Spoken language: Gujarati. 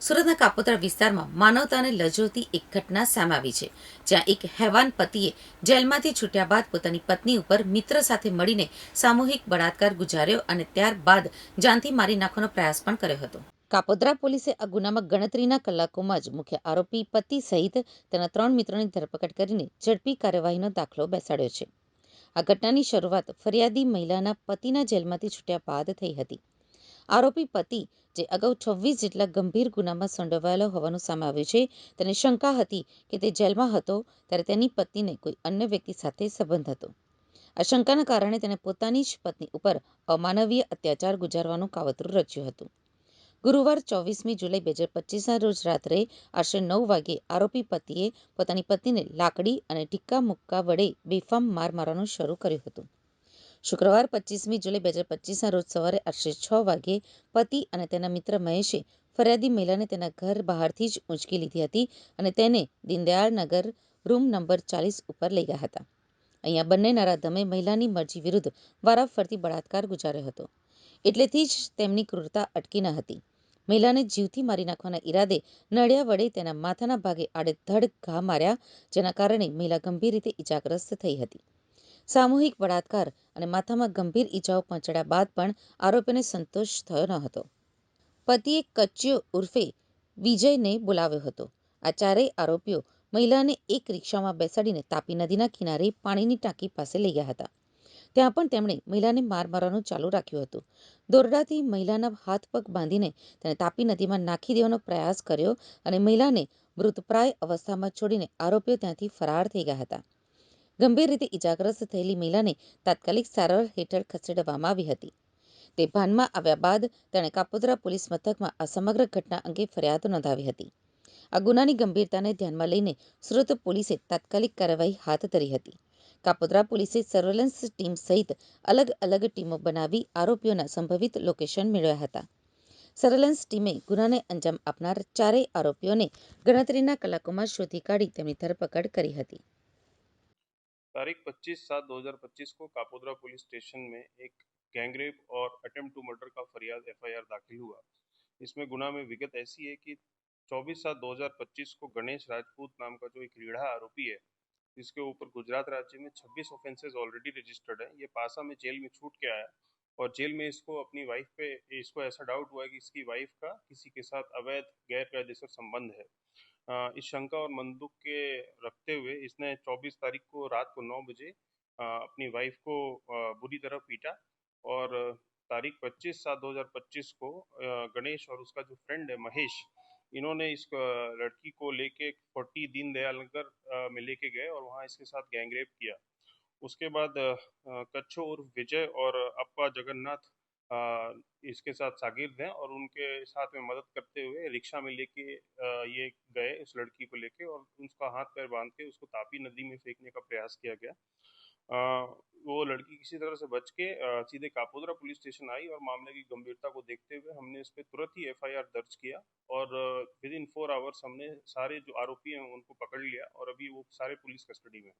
સુરતના કાપોદ્રા વિસ્તારમાં માનવતાને લજોતી એક ઘટના સામે આવી છે, જ્યાં એક હેવાન પતિએ જેલમાંથી છૂટ્યા બાદ પોતાની પત્ની ઉપર મિત્ર સાથે મળીને સામૂહિક બળાત્કાર ગુજાર્યો અને ત્યારબાદ જાનથી મારી નાખવાનો પ્રયાસ પણ કર્યો હતો. કાપોદ્રા પોલીસે આ ગુનામાં ગણતરીના કલાકોમાં જ મુખ્ય આરોપી પતિ સહિત તેના ત્રણ મિત્રોની ધરપકડ કરીને ઝડપી કાર્યવાહીનો દાખલો બેસાડ્યો છે. આ ઘટનાની શરૂઆત ફરિયાદી મહિલાના પતિના જેલમાંથી છૂટ્યા બાદ થઈ હતી. આરોપી પતિ, જે અગાઉ છવ્વીસ જેટલા ગંભીર ગુનામાં સંડોવાયેલો હોવાનું સામે આવ્યું છે, તેને શંકા હતી કે તે જેલમાં હતો ત્યારે તેની પત્નીને કોઈ અન્ય વ્યક્તિ સાથે સંબંધ હતો. આ શંકાના કારણે તેણે પોતાની જ પત્ની ઉપર અમાનવીય અત્યાચાર ગુજારવાનું કાવતરું રચ્યું હતું. ગુરુવાર ચોવીસમી જુલાઈ બે હજાર પચીસના રોજ રાત્રે આશરે નવ વાગ્યે આરોપી પતિએ પોતાની પત્નીને લાકડી અને ટીક્કા મુક્કા વડે બેફામ માર મારવાનું શરૂ કર્યું હતું. શુક્રવાર પચીસમી જુલાઈ બે હજાર પચીસના રોજ સવારે આશરે છ વાગ્યે પતિ અને તેના મિત્ર મહેશે ફરિયાદી મહિલાને તેના ઘર બહારથી જ ઊંચકી લીધી હતી અને તેને દીનદયાળનગર રૂમ નંબર ચાલીસ ઉપર લઈ ગયા હતા. અહીંયા બંને નરાધમે મહિલાની મરજી વિરુદ્ધ વારાફરતી બળાત્કાર ગુજાર્યો હતો. એટલેથી જ તેમની ક્રૂરતા અટકી ન હતી. મહિલાને જીવથી મારી નાખવાના ઈરાદે નડિયા વડે તેના માથાના ભાગે આડેધડ ઘા માર્યા, જેના કારણે મહિલા ગંભીર રીતે ઇજાગ્રસ્ત થઈ હતી. સામૂહિક બળાત્કાર અને માથામાં ગંભીર ઈજાઓ પહોંચાડ્યા બાદ પણ આરોપીને સંતોષ થયો ન હતો. પતિએ કચ્યો ઉર્ફે વિજયને બોલાવ્યો હતો. આ ચારેય આરોપીઓ મહિલાને એક રિક્ષામાં બેસાડીને તાપી નદીના કિનારે પાણીની ટાંકી પાસે લઈ ગયા હતા. ત્યાં પણ તેમણે મહિલાને માર મારવાનું ચાલુ રાખ્યું હતું. દોરડાથી મહિલાના હાથ પગ બાંધીને તેને તાપી નદીમાં નાખી દેવાનો પ્રયાસ કર્યો અને મહિલાને મૃતપ્રાય અવસ્થામાં છોડીને આરોપીઓ ત્યાંથી ફરાર થઈ ગયા હતા. ગંભીર રીતે ઇજાગ્રસ્ત થયેલી મહિલાને તાત્કાલિક સારવાર હેઠળ ખસેડવામાં આવી હતી. તે ભાનમાં આવ્યા બાદ તેણે કાપોદ્રા પોલીસ મથકમાં આ સમગ્ર ઘટના અંગે ફરિયાદ નોંધાવી હતી. આ ગુનાની ગંભીરતાને ધ્યાનમાં લઈને સુરત પોલીસે તાત્કાલિક કાર્યવાહી હાથ ધરી હતી. કાપોદ્રા પોલીસે સર્વેલન્સ ટીમ સહિત અલગ અલગ ટીમો બનાવી આરોપીઓના સંભવિત લોકેશન મેળવ્યા હતા. સર્વેલન્સ ટીમે ગુનાને અંજામ આપનાર ચારેય આરોપીઓને ગણતરીના કલાકોમાં શોધી કાઢી તેમની ધરપકડ કરી હતી. तारीख 25 सात 2025 को कापोद्रा पुलिस स्टेशन में एक गैंगरेप और अटेम्प्ट टू मर्डर का फरियाद एफआईआर दाखिल हुआ। इसमें गुना में विगत ऐसी है कि 24 सात 2025 को गणेश राजपूत नाम का जो एक रीढ़ा आरोपी है, जिसके ऊपर गुजरात राज्य में 26 ऑफेंसेस ऑलरेडी रजिस्टर्ड है। ये पासा में जेल में छूट के आया और जेल में इसको अपनी वाइफ पे, इसको ऐसा डाउट हुआ कि इसकी वाइफ का किसी के साथ अवैध गैर कायदेसर संबंध है। इस शंका और मंदुक के रखते हुए इसने 24 तारीख को रात को 9 बजे अपनी वाइफ को बुरी तरह पीटा और तारीख 25 सात 2025 को गणेश और उसका जो फ्रेंड है महेश, इन्होंने इस लड़की को लेके फोर्टी दीन दयाल नगर में लेके गए और वहाँ इसके साथ गैंगरेप किया। उसके बाद कच्छो उर्फ़ विजय और अप्पा जगन्नाथ इसके साथ शागिर्द हैं और उनके साथ में मदद करते हुए रिक्शा में लेके ये गए उस लड़की को लेके और उसका हाथ पैर बाँध के उसको तापी नदी में फेंकने का प्रयास किया गया। वो लड़की किसी तरह से बच के सीधे कापोदरा पुलिस स्टेशन आई और मामले की गंभीरता को देखते हुए हमने इस पर तुरंत ही एफआईआर दर्ज किया और विद इन फोर आवर्स हमने सारे जो आरोपी हैं उनको पकड़ लिया और अभी वो सारे पुलिस कस्टडी में हैं।